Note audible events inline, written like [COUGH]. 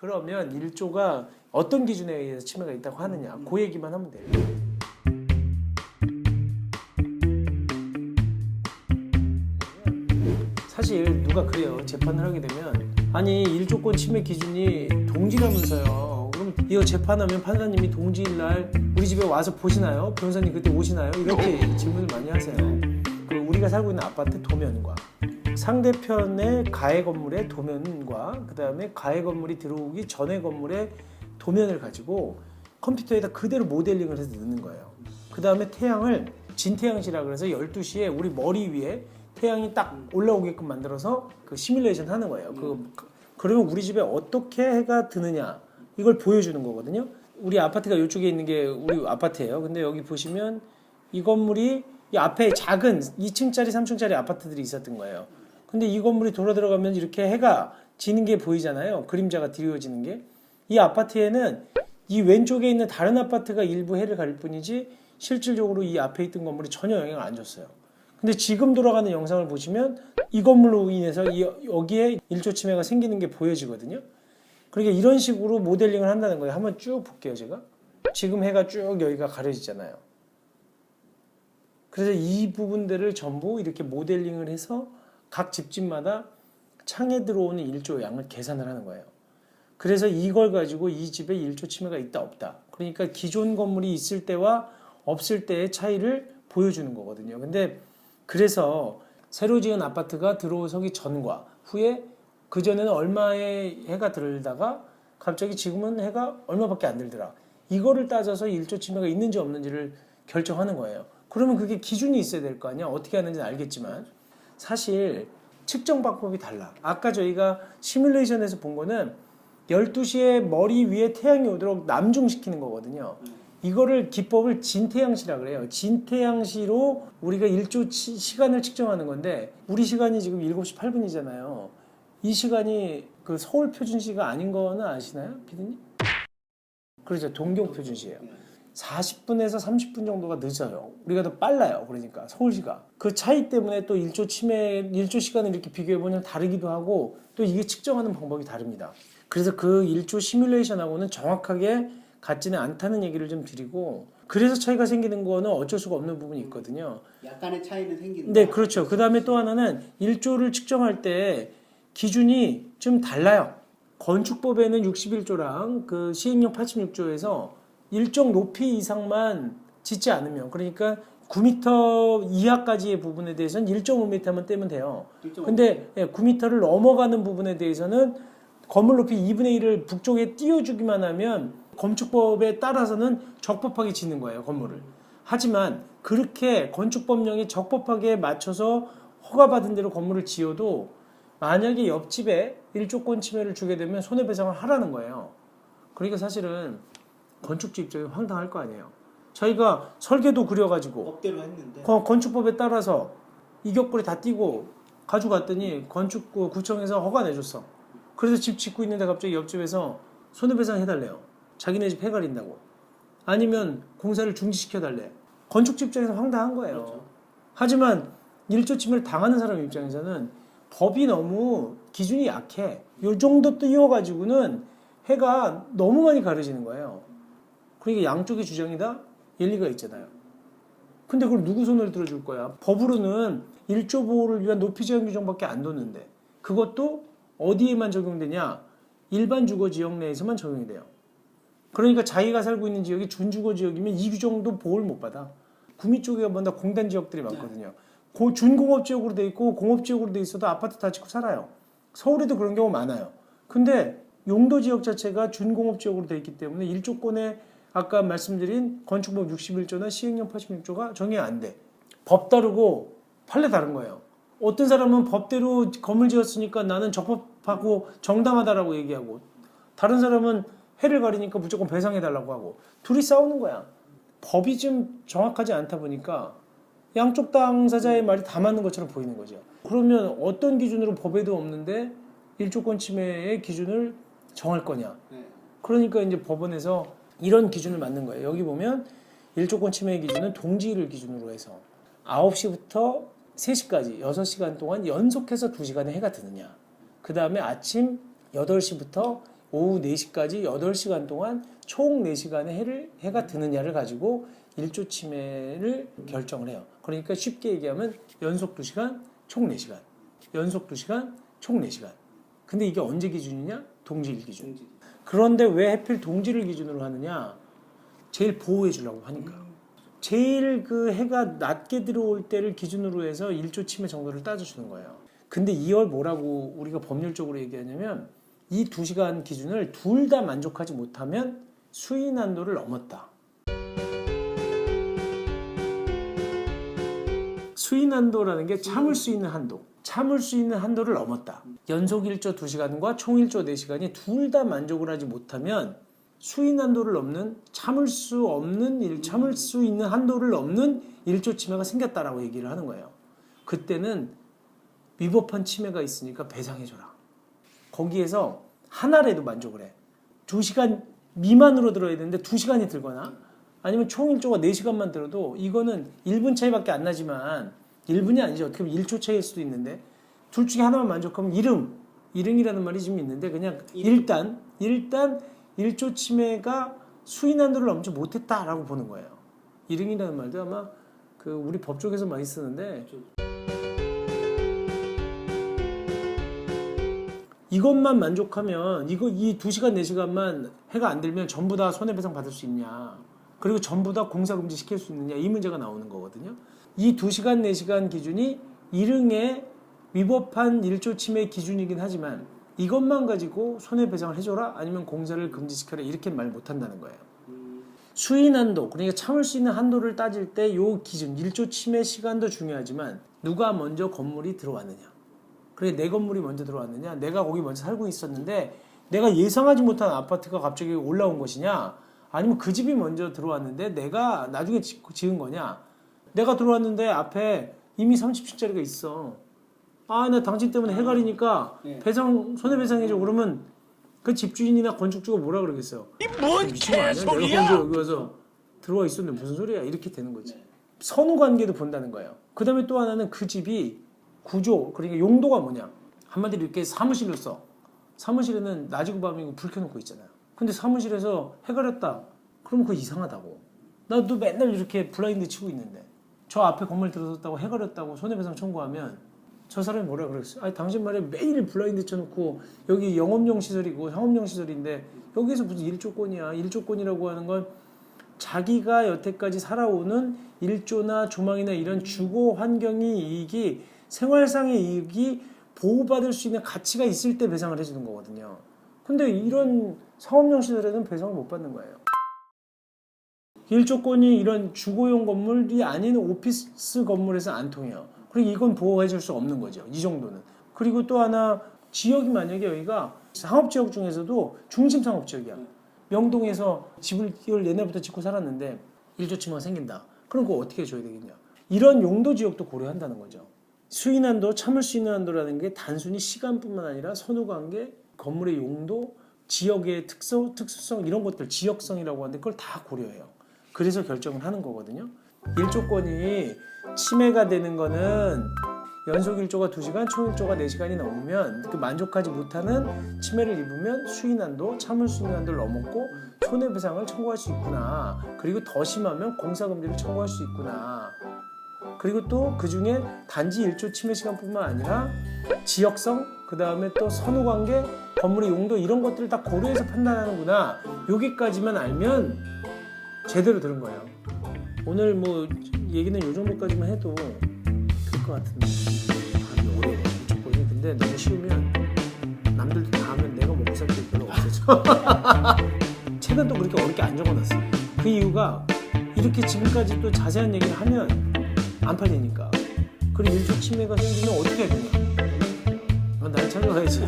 그러면 1조가 어떤 기준에 의해서 침해가 있다고 하느냐 그 얘기만 하면 돼요. 사실 누가 그래요 재판을 하게 되면 아니 1조권 침해 기준이 동지라면서요 그럼 이거 재판하면 판사님이 동지일 날 우리 집에 와서 보시나요? 변호사님 그때 오시나요? 이렇게 질문을 많이 하세요 그 우리가 살고 있는 아파트 도면과 상대편의 가해 건물의 도면과 그 다음에 가해 건물이 들어오기 전의 건물의 도면을 가지고 컴퓨터에다 그대로 모델링을 해서 넣는 거예요. 그 다음에 태양을 진태양시라 그래서 12시에 우리 머리 위에 태양이 딱 올라오게끔 만들어서 그 시뮬레이션 하는 거예요. 그, 그러면 우리 집에 어떻게 해가 드느냐 이걸 보여주는 거거든요. 우리 아파트가 이쪽에 있는 게 우리 아파트예요. 근데 여기 보시면 이 건물이 이 앞에 작은 2층짜리, 3층짜리 아파트들이 있었던 거예요. 근데 이 건물이 돌아 들어가면 이렇게 해가 지는 게 보이잖아요. 그림자가 드리워지는 게. 이 아파트에는 이 왼쪽에 있는 다른 아파트가 일부 해를 가릴 뿐이지 실질적으로 이 앞에 있던 건물이 전혀 영향을 안 줬어요. 근데 지금 돌아가는 영상을 보시면 이 건물로 인해서 이- 여기에 일조 침해가 생기는 게 보여지거든요. 그러니까 이런 식으로 모델링을 한다는 거예요. 한번 쭉 볼게요, 제가. 지금 해가 쭉 여기가 가려지잖아요. 그래서 이 부분들을 전부 이렇게 모델링을 해서 각 집집마다 창에 들어오는 일조 양을 계산을 하는 거예요. 그래서 이걸 가지고 이 집에 일조 침해가 있다 없다. 그러니까 기존 건물이 있을 때와 없을 때의 차이를 보여주는 거거든요. 근데 그래서 새로 지은 아파트가 들어서기 전과 후에 그 전에는 얼마의 해가 들다가 갑자기 지금은 해가 얼마밖에 안 들더라. 이거를 따져서 일조 침해가 있는지 없는지를 결정하는 거예요. 그러면 그게 기준이 있어야 될 거 아니야. 어떻게 하는지는 알겠지만 사실 측정 방법이 달라. 아까 저희가 시뮬레이션에서 본 거는 12시에 머리 위에 태양이 오도록 남중시키는 거거든요. 이거를 기법을 진태양시라 그래요. 진태양시로 우리가 일조 치- 시간을 측정하는 건데 우리 시간이 지금 7시 8분이잖아요. 이 시간이 그 서울 표준시가 아닌 거는 아시나요? 피디님? 그렇죠. 동경 표준시예요. 40분에서 30분 정도가 늦어요. 우리가 더 빨라요. 그러니까 서울시가 그 차이 때문에 또 일조 침해 일조 시간을 이렇게 비교해 보면 다르기도 하고 또 이게 측정하는 방법이 다릅니다. 그래서 그 일조 시뮬레이션하고는 정확하게 같지는 않다는 얘기를 좀 드리고 그래서 차이가 생기는 거는 어쩔 수가 없는 부분이 있거든요. 약간의 차이는 생긴다. 네, 그렇죠. 그 다음에 또 하나는 일조를 측정할 때 기준이 좀 달라요. 건축법에는 61조랑 그 시행령 86조에서 일정 높이 이상만 짓지 않으면 그러니까 9m 이하까지의 부분에 대해서는 1.5m만 떼면 돼요. 근데 9m를 넘어가는 부분에 대해서는 건물 높이 2분의 1을 북쪽에 띄워주기만 하면 건축법에 따라서는 적법하게 짓는 거예요 건물을. 하지만 그렇게 건축법령에 적법하게 맞춰서 허가받은 대로 건물을 지어도 만약에 옆집에 일조권 침해를 주게 되면 손해배상을 하라는 거예요. 그러니까 사실은 건축주 입장에 황당할 거 아니에요. 저희가 설계도 그려가지고 법대로 했는데 건- 건축법에 따라서 이격거리 다 띄고 가져갔더니 건축구 구청에서 허가 내줬어. 그래서 집 짓고 있는데 갑자기 옆집에서 손해배상 해달래요. 자기네 집 해가린다고. 아니면 공사를 중지시켜달래. 건축주 입장에서 황당한 거예요. 그렇죠. 하지만 일조 침해를 당하는 사람 입장에서는 법이 너무 기준이 약해. 요 정도 띄워가지고는 해가 너무 많이 가려지는 거예요. 그러니까 양쪽의 주장이 다 일리가 있잖아요. 근데 그걸 누구 손을 들어줄 거야? 법으로는 일조 보호를 위한 높이 제한 규정밖에 안 뒀는데 그것도 어디에만 적용되냐? 일반 주거 지역 내에서만 적용이 돼요. 그러니까 자기가 살고 있는 지역이 준주거 지역이면 이 규정도 보호를 못 받아. 구미 쪽에 가면 다 공단 지역들이 많거든요. 고 준공업 지역으로 돼 있고 공업 지역으로 돼 있어도 아파트 다 짓고 살아요. 서울에도 그런 경우 많아요. 근데 용도 지역 자체가 준공업 지역으로 돼 있기 때문에 일조권에 아까 말씀드린 건축법 61조나 시행령 86조가 적용이 안 돼. 법 다르고 판례 다른 거예요. 어떤 사람은 법대로 건물 지었으니까 나는 적법하고 정당하다라고 얘기하고 다른 사람은 해를 가리니까 무조건 배상해달라고 하고 둘이 싸우는 거야. 법이 좀 정확하지 않다 보니까 양쪽 당사자의 말이 다 맞는 것처럼 보이는 거죠. 그러면 어떤 기준으로 법에도 없는데 일조권 침해의 기준을 정할 거냐? 네. 그러니까 이제 법원에서 이런 기준을 만든 거예요. 여기 보면 일조권 침해 기준은 동지를 기준으로 해서 9시부터 3시까지 6시간 동안 연속해서 2시간의 해가 드느냐. 그 다음에 아침 8시부터 오후 4시까지 8시간 동안 총 4시간의 해를 해가 드느냐를 가지고 일조 치매를 결정을 해요. 그러니까 쉽게 얘기하면 연속 2시간 총 4시간. 연속 2시간 총 4시간. 근데 이게 언제 기준이냐? 동지일 기준. 그런데 왜 하필 동지를 기준으로 하느냐? 제일 보호해 주려고 하니까. 제일 그 해가 낮게 들어올 때를 기준으로 해서 일조 치매 정도를 따져주는 거예요. 근데 이걸 뭐라고 우리가 법률적으로 얘기하냐면 이 두 시간 기준을 둘 다 만족하지 못하면 수위 난도를 넘었다. 수위 난도라는 게 참을 수 있는 한도. 참을 수 있는 한도를 넘었다. 연속 일조 2시간과 총 일조 4시간이 둘 다 만족을 하지 못하면 수위 난도를 넘는 참을 수 없는 일, 참을 수 있는 한도를 넘는 일조 치매가 생겼다라고 얘기를 하는 거예요. 그때는 위법한 치매가 있으니까 배상해줘라. 거기에서 하나라도 만족을 해. 두 시간 미만으로 들어야 되는데 두 시간이 들거나 아니면 총 일조가 네 시간만 들어도 이거는 1분 차이밖에 안 나지만 1분이 아니죠. 어떻게 보면 1초 차이일 수도 있는데 둘 중에 하나만 만족하면 일응. 일응이라는 말이 좀 있는데 그냥 일단 일단 일조 치매가 수위 난도를 넘지 못했다라고 보는 거예요. 일응이라는 말도 아마 그 우리 법 쪽에서 많이 쓰는데 이것만 만족하면 이거 이 2시간 4시간만 해가 안 들면 전부 다 손해배상 받을 수 있냐 그리고 전부 다 공사 금지 시킬 수 있느냐 이 문제가 나오는 거거든요 이 2시간 4시간 기준이 일응의 위법한 일조 침해 기준이긴 하지만 이것만 가지고 손해배상을 해줘라 아니면 공사를 금지시켜라 이렇게 말 못한다는 거예요. 난도 그러니까 참을 수 있는 한도를 따질 때 요 기준 일조 침해 시간도 중요하지만 누가 먼저 건물이 들어왔느냐. 그래 내 건물이 먼저 들어왔느냐. 내가 거기 먼저 살고 있었는데 내가 예상하지 못한 아파트가 갑자기 올라온 것이냐. 아니면 그 집이 먼저 들어왔는데 내가 나중에 지- 지은 거냐 내가 들어왔는데 앞에 이미 30층짜리가 있어 아 나 당신 때문에 해가리니까 네. 배상 손해배상해줘 그러면 그 집주인이나 건축주가 뭐라 그러겠어요 뭔 아니야? 내가 개소리야? 먼저 여기 와서 들어와 있었는데 무슨 소리야? 이렇게 되는 거지. 선후 관계도 본다는 거예요. 그 다음에 또 하나는 그 집이 구조, 그러니까 용도가 뭐냐? 한마디로 이렇게 사무실로 써. 사무실에는 낮이고 밤이고 불 켜놓고 있잖아요. 근데 사무실에서 해 가렸다. 그럼 그거 이상하다고. 나도 맨날 이렇게 블라인드 치고 있는데 저 앞에 건물 들어섰다고 해 가렸다고 손해배상 청구하면 저 사람이 뭐라 그랬어요? 아니 당신 말에 매일 블라인드 쳐놓고 여기 영업용 시설이고 상업용 시설인데 여기서 무슨 일조권이야? 일조권이라고 하는 건 자기가 여태까지 살아오는 일조나 조망이나 이런 주거 환경의 이익이 생활상의 이익이 보호받을 수 있는 가치가 있을 때 배상을 해주는 거거든요. 근데 이런 상업용 시설에는 배상을 못 받는 거예요. 일조권이 이런 주거용 건물이 아닌 오피스 건물에서 안 통해요. 그리고 이건 보호해 줄 수 없는 거죠. 이 정도는. 그리고 또 하나 지역이 만약에 여기가 상업 지역 중에서도 중심 상업 지역이야. 명동에서 집을 옛날부터 짓고 살았는데 일조치매가 생긴다. 그럼 그거 어떻게 해줘야 되겠냐? 이런 용도 지역도 고려한다는 거죠. 수인한도 참을 수 있는 한도라는 게 단순히 시간뿐만 아니라 선후관계, 건물의 용도, 지역의 특성, 특수성 이런 것들 지역성이라고 하는데 그걸 다 고려해요. 그래서 결정을 하는 거거든요. 일조권이 침해가 되는 거는 연속 일조가 2시간, 총 일조가 4시간이 넘으면 그 만족하지 못하는 침해를 입으면 수인한도, 참을 수 있는 한도를 넘었고 손해배상을 청구할 수 있구나. 그리고 더 심하면 공사금지를 청구할 수 있구나. 그리고 또 그 중에 단지 일조 침해 시간뿐만 아니라 지역성, 그 다음에 또 선후 관계, 건물의 용도 이런 것들을 다 고려해서 판단하는구나. 여기까지만 알면 제대로 들은 거예요. 오늘 뭐 얘기는 요 정도까지만 해도 될 것 같은데. 아, 이게 어려워. 조건이. 근데 너무 쉬우면 남들도 다 하면 내가 먹고 살 게 별로 없어져. [LAUGHS] 책은 또 그렇게 어렵게 안 적어놨어. 그 이유가 이렇게 지금까지 또 자세한 얘기를 하면 안 팔리니까. 그리고 일조 치매가 생기면 어떻게 해야 되냐? 어, 날 찾아와야지.